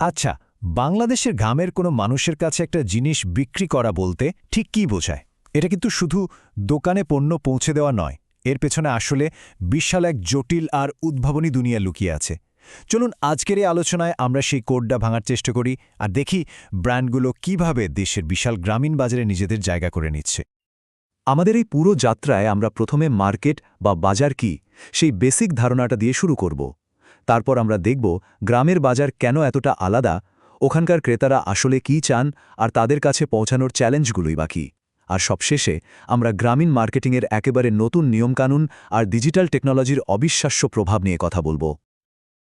আচ্ছা বাংলাদেশের গ্রামের কোনো মানুষের কাছে একটা জিনিস বিক্রি করা বলতে ঠিক কী বোঝায়? এটা কিন্তু শুধু দোকানে পণ্য পৌঁছে দেওয়া নয়, এর পেছনে আসলে বিশাল এক জটিল আর উদ্ভাবনী দুনিয়া লুকিয়ে আছে। চলুন আজকের এই আলোচনায় আমরা সেই কোডটা ভাঙার চেষ্টা করি আর দেখি ব্র্যান্ডগুলো কীভাবে দেশের বিশাল গ্রামীণ বাজারে নিজেদের জায়গা করে নিচ্ছে। আমাদের এই পুরো যাত্রায় আমরা প্রথমে মার্কেট বা বাজার কি, সেই বেসিক ধারণাটা দিয়ে শুরু করব। তারপর আমরা দেখব গ্রামের বাজার কেন এতটা আলাদা, ওখানকার ক্রেতারা আসলে কি চান আর তাদের কাছে পৌঁছানোর চ্যালেঞ্জগুলোই বাকি আর সবশেষে আমরা গ্রামীণ মার্কেটিংয়ের একেবারে নতুন নিয়মকানুন আর ডিজিটাল টেকনোলজির অবিশ্বাস্য প্রভাব নিয়ে কথা বলব।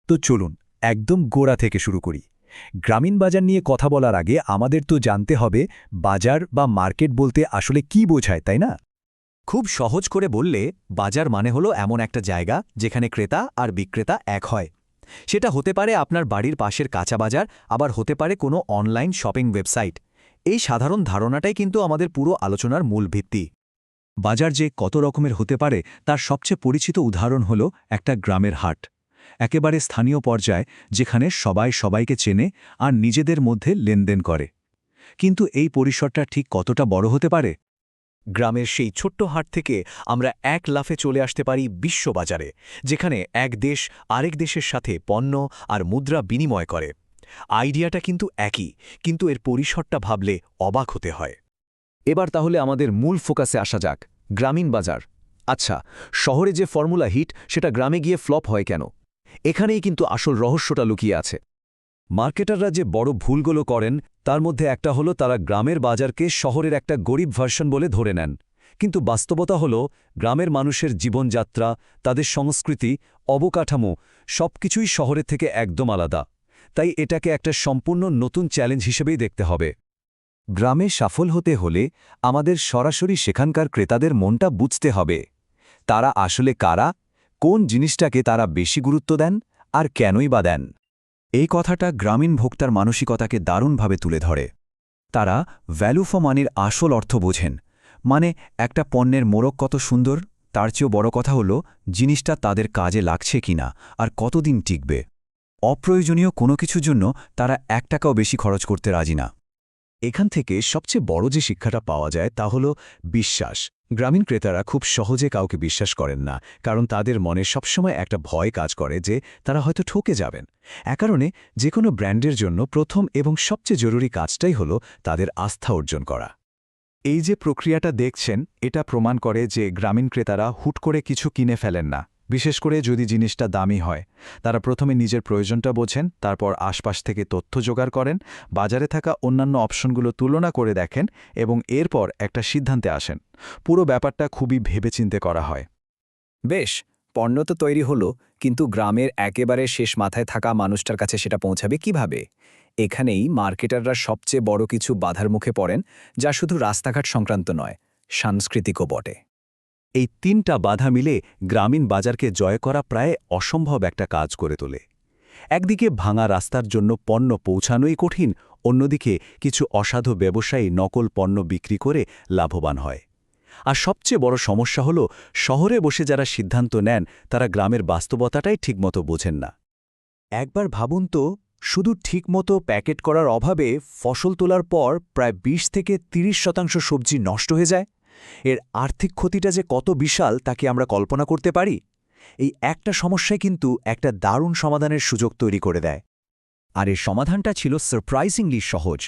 তো চলুন, একদম গোড়া থেকে শুরু করি। গ্রামীণ বাজার নিয়ে কথা বলার আগে আমাদের তো জানতে হবে বাজার বা মার্কেট বলতে আসলে কি বোঝায়, তাই না? খুব সহজ করে বললে, বাজার মানে হলো এমন একটা জায়গা যেখানে ক্রেতা আর বিক্রেতা এক হয়। সেটা হতে পারে আপনার বাড়ির পাশের কাঁচা বাজার, আবার হতে পারে কোনো অনলাইন শপিং ওয়েবসাইট। এই সাধারণ ধারণাটাই কিন্তু আমাদের পুরো আলোচনার মূল ভিত্তি। বাজার যে কত রকমের হতে পারে, তার সবচেয়ে পরিচিত উদাহরণ হল একটা গ্রামের হাট। একেবারে স্থানীয় পর্যায়, যেখানে সবাই সবাইকে চেনে আর নিজেদের মধ্যে লেনদেন করে। কিন্তু এই পরিসরটা ঠিক কতটা বড় হতে পারে? গ্রামের সেই ছোট্ট হাট থেকে আমরা এক লাফে চলে আসতে পারি বিশ্ববাজারে, যেখানে এক দেশ আরেক দেশের সাথে পণ্য আর মুদ্রা বিনিময় করে। আইডিয়াটা কিন্তু একই, কিন্তু এর পরিসরটা ভাবলে অবাক হতে হয়। এবার তাহলে আমাদের মূল ফোকাসে আসা যাক, গ্রামীণ বাজার। আচ্ছা শহরে যে ফর্মুলা হিট, সেটা গ্রামে গিয়ে ফ্লপ হয় কেন? এখানেই কিন্তু আসল রহস্যটা লুকিয়ে আছে। মার্কেটাররা যে বড় ভুলগুলো করেন, তার মধ্যে একটা হলো তারা গ্রামের বাজারকে শহরের একটা গরিব ভার্সন বলে ধরে নেন। কিন্তু বাস্তবতা হল, গ্রামের মানুষের জীবনযাত্রা, তাদের সংস্কৃতি, অবকাঠামো, সবকিছুই শহরের থেকে একদম আলাদা। তাই এটাকে একটা সম্পূর্ণ নতুন চ্যালেঞ্জ হিসেবেই দেখতে হবে। গ্রামে সফল হতে হলে আমাদের সরাসরি সেখানকার ক্রেতাদের মনটা বুঝতে হবে। তারা আসলে কারা, কোন জিনিসটাকে তারা বেশি গুরুত্ব দেন, আর কেনই বা দেন। এই কথাটা গ্রামীণ ভোক্তার মানসিকতাকে দারুণভাবে তুলে ধরে। তারা ভ্যালু ফর মানির আসল অর্থ বোঝেন মানে একটা পণ্যের মোড়ক কত সুন্দর, তার চেয়েও বড় কথা হল জিনিসটা তাদের কাজে লাগছে কিনা আর কতদিন টিকবে। অপ্রয়োজনীয় কোনো কিছুর জন্য তারা এক টাকাও বেশি খরচ করতে রাজি না। এখান থেকে সবচেয়ে বড় যে শিক্ষাটা পাওয়া যায় তা হল বিশ্বাস। গ্রামীণ ক্রেতারা খুব সহজে কাউকে বিশ্বাস করেন না, কারণ তাদের মনে সবসময় একটা ভয় কাজ করে যে তারা হয়তো ঠকে যাবেন। এ কারণে যে কোনো ব্র্যান্ডের জন্য প্রথম এবং সবচেয়ে জরুরি কাজটাই হল তাদের আস্থা অর্জন করা। এই যে প্রক্রিয়াটা দেখছেন, এটা প্রমাণ করে যে গ্রামীণ ক্রেতারা হুট করে কিছু কিনে ফেলেন না। বিশেষ করে যদি জিনিসটা দামি হয়। তারা প্রথমে নিজের প্রয়োজনটা বোঝেন, তারপর আশপাশ থেকে তথ্য জোগাড় করেন, বাজারে থাকা অন্যান্য অপশনগুলো তুলনা করে দেখেন এবং এরপর একটা সিদ্ধান্তে আসেন। পুরো ব্যাপারটা খুবই ভেবেচিন্তে করা হয়। বেশ, পণ্য তো তৈরি হলো, কিন্তু গ্রামের একেবারে শেষ মাথায় থাকা মানুষটার কাছে সেটা পৌঁছাবে কীভাবে? এখানেই মার্কেটাররা সবচেয়ে বড় কিছু বাধার মুখে পড়েন, যা শুধু রাস্তাঘাট সংক্রান্ত নয়, সাংস্কৃতিকও বটে। এই তিনটা বাধা মিলে গ্রামীণ বাজারকে জয় করা প্রায় অসম্ভব একটা কাজ করে তোলে। একদিকে ভাঙা রাস্তার জন্য পণ্য পৌঁছানোই কঠিন, অন্যদিকে কিছু অসাধু ব্যবসায়ী নকল পণ্য বিক্রি করে লাভবান হয়। আর সবচেয়ে বড় সমস্যা হল, শহরে বসে যারা সিদ্ধান্ত নেন, তারা গ্রামের বাস্তবতাটাই ঠিকমতো বোঝেন না। একবার ভাবুন তো, শুধু ঠিকমতো প্যাকেট করার অভাবে ফসল তোলার পর প্রায় ২০ থেকে ৩০ শতাংশ সবজি নষ্ট হয়ে যায়। এর আর্থিক ক্ষতিটা যে কত বিশাল তাকে আমরা কল্পনা করতে পারি? এই একটা সমস্যায় কিন্তু একটা দারুণ সমাধানের সুযোগ তৈরি করে দেয়। আর এর সমাধানটা ছিল সারপ্রাইজিংলি সহজ।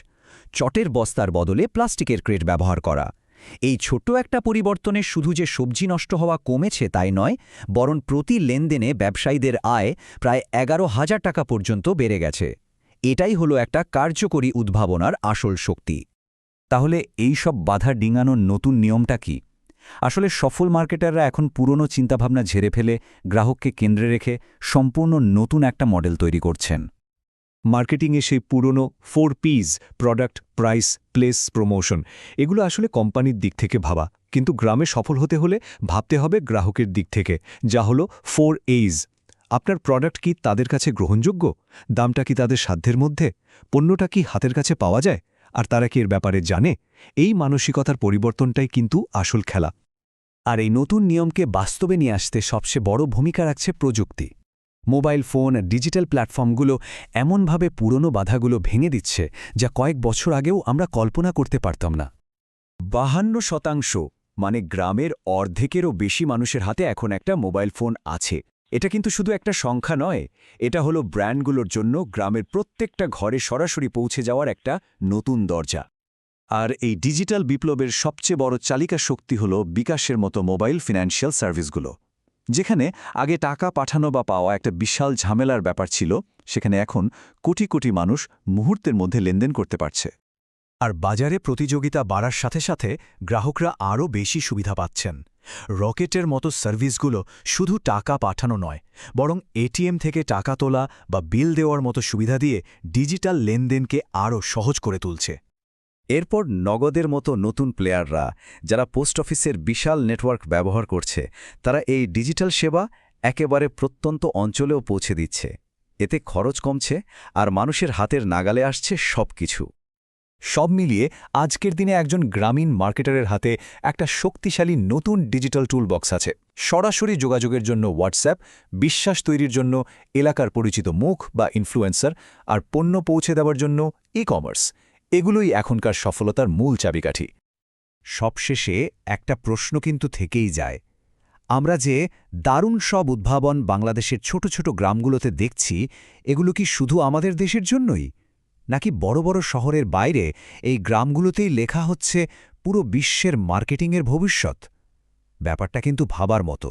চটের বস্তার বদলে প্লাস্টিকের ক্রেট ব্যবহার করা। এই ছোট্ট একটা পরিবর্তনে শুধু যে সবজি নষ্ট হওয়া কমেছে তাই নয়, বরং প্রতি লেনদেনে ব্যবসায়ীদের আয় প্রায় এগারো হাজার টাকা পর্যন্ত বেড়ে গেছে। এটাই হলো একটা কার্যকরী উদ্ভাবনার আসল শক্তি। তাহলে এই সব বাধা ডিঙানোর নতুন নিয়মটা কি? আসলে সফল মার্কেটাররা এখন পুরনো চিন্তাভাবনা ঝেড়ে ফেলে গ্রাহককে কেন্দ্রে রেখে সম্পূর্ণ নতুন একটা মডেল তৈরি করছেন। মার্কেটিংয়ে সেই পুরনো four Ps product, price, place, promotion এগুলো আসলে কোম্পানির দিক থেকে ভাবা। কিন্তু গ্রামে সফল হতে হলে ভাবতে হবে গ্রাহকের দিক থেকে, যা হলো ফোর এইজ আপনার প্রোডাক্ট কি তাদের কাছে গ্রহণযোগ্য? দামটা কি তাদের সাধ্যের মধ্যে? পণ্যটা কি হাতের কাছে পাওয়া যায়? আর তারা কি এর ব্যাপারে জানে? এই মানসিকতার পরিবর্তনটাই কিন্তু আসল খেলা। আর এই নতুন নিয়মকে বাস্তবে নিয়ে আসতে সবচেয়ে বড় ভূমিকা রাখছে প্রযুক্তি। মোবাইল ফোন ডিজিটাল প্ল্যাটফর্মগুলো এমনভাবে পুরনো বাধাগুলো ভেঙে দিচ্ছে যা কয়েক বছর আগেও আমরা কল্পনা করতে পারতাম না। বাহান্ন শতাংশ মানে গ্রামের অর্ধেকেরও বেশি মানুষের হাতে এখন একটা মোবাইল ফোন আছে। এটা কিন্তু শুধু একটা সংখ্যা নয়, এটা হলো ব্র্যান্ডগুলোর জন্য গ্রামের প্রত্যেকটা ঘরে সরাসরি পৌঁছে যাওয়ার একটা নতুন দরজা। আর এই ডিজিটাল বিপ্লবের সবচেয়ে বড় চালিকা শক্তি হল বিকাশের মতো মোবাইল ফিনান্সিয়াল সার্ভিসগুলো। যেখানে আগে টাকা পাঠানো বা পাওয়া একটা বিশাল ঝামেলার ব্যাপার ছিল, সেখানে এখন কোটি কোটি মানুষ মুহূর্তের মধ্যে লেনদেন করতে পারছে। আর বাজারে প্রতিযোগিতা বাড়ার সাথে সাথে গ্রাহকরা আরও বেশি সুবিধা পাচ্ছেন। রকেটের মতো সার্ভিসগুলো শুধু টাকা পাঠানো নয়, বরং এটিএম থেকে টাকা তোলা বা বিল দেওয়ার মতো সুবিধা দিয়ে ডিজিটাল লেনদেনকে আরও সহজ করে তুলছে। এরপর নগদের মতো নতুন প্লেয়াররা, যারা পোস্ট অফিসের বিশাল নেটওয়ার্ক ব্যবহার করছে, তারা এই ডিজিটাল সেবা একেবারে প্রত্যন্ত অঞ্চলেও পৌঁছে দিচ্ছে। এতে খরচ কমছে আর মানুষের হাতের নাগালে আসছে সবকিছু। সব মিলিয়ে আজকের দিনে একজন গ্রামীণ মার্কেটারের হাতে একটা শক্তিশালী নতুন ডিজিটাল টুলবক্স আছে। সরাসরি যোগাযোগের জন্য হোয়াটসঅ্যাপ বিশ্বাস তৈরির জন্য এলাকার পরিচিত মুখ বা ইনফ্লুয়েন্সার আর পণ্য পৌঁছে দেওয়ার জন্য ই কমার্স এগুলোই এখনকার সফলতার মূল চাবিকাঠি। সবশেষে একটা প্রশ্ন কিন্তু থেকেই যায়। আমরা যে দারুণ সব উদ্ভাবন বাংলাদেশের ছোট ছোট গ্রামগুলোতে দেখছি, এগুলো কি শুধু আমাদের দেশের জন্যই? নাকি বড় বড় শহরের বাইরে এই গ্রামগুলোতেই লেখা হচ্ছে, পুরো বিশ্বের মার্কেটিংয়ের ভবিষ্যৎ ব্যাপারটা কিন্তু ভাবার মতো।